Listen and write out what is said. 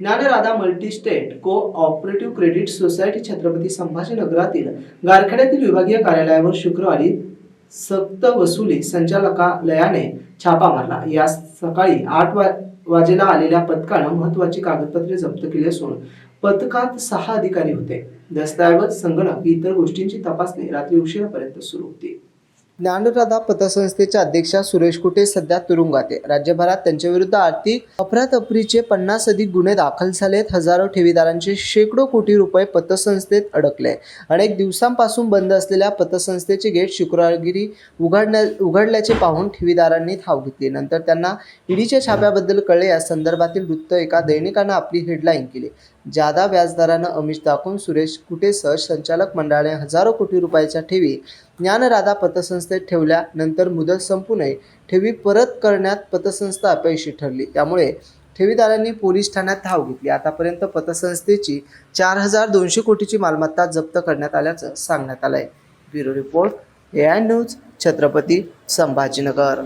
Dnyanradha multistate cooperative credit society Chhatrapati संभाजीनगरातील गारखेड्यातील विभागीय कार्यालयावर शुक्रवारी सक्त वसुली संचालकालयाने छापा मारला. या सकाळी आठ वा वाजेला आलेल्या पथकानं महत्वाची कागदपत्रे जप्त केली असून पथकात सहा अधिकारी होते. दस्तऐवज संगणक इतर गोष्टींची तपासणी रात्री उशिरापर्यंत सुरू होती. ज्ञानराधा पतसंस्थेच्या अध्यक्षा सुरेश कुटे सध्या तुरुंगात आहे. राज्यभरात त्यांच्याविरुद्ध आर्थिक अफरातफरीचे पन्नास अधिक गुन्हे दाखल झालेत हजारो ठेवीदारांचे शेकडो कोटी रुपये पतसंस्थेत अडकले अनेक दिवसांपासून बंद असलेल्या पतसंस्थेचे गेट शुक्रवारी उघडण्या उघडल्याचे पाहून ठेवीदारांनी धाव घेतली. नंतर त्यांना ईडीच्या छाप्याबद्दल कळले. या संदर्भातील वृत्त एका दैनिकानं आपली हेडलाईन केली. जादा व्याजदरानं अमिष दाखवून सुरेश कुटेसह संचालक मंडळाने हजारो कोटी रुपयाच्या ठेवी ज्ञानराधा पतसंस्थेत ठेवल्या नंतर मुदत संपू नये ठेवी परत करण्यात पतसंस्था अपयशी ठरली. त्यामुळे ठेवीदारांनी पोलीस ठाण्यात धाव घेतली. आतापर्यंत पतसंस्थेची चार हजार दोनशे कोटीची मालमत्ता जप्त करण्यात आल्याचं सांगण्यात आलंय. Bureau report A I news Chhatrapati Sambhajinagar.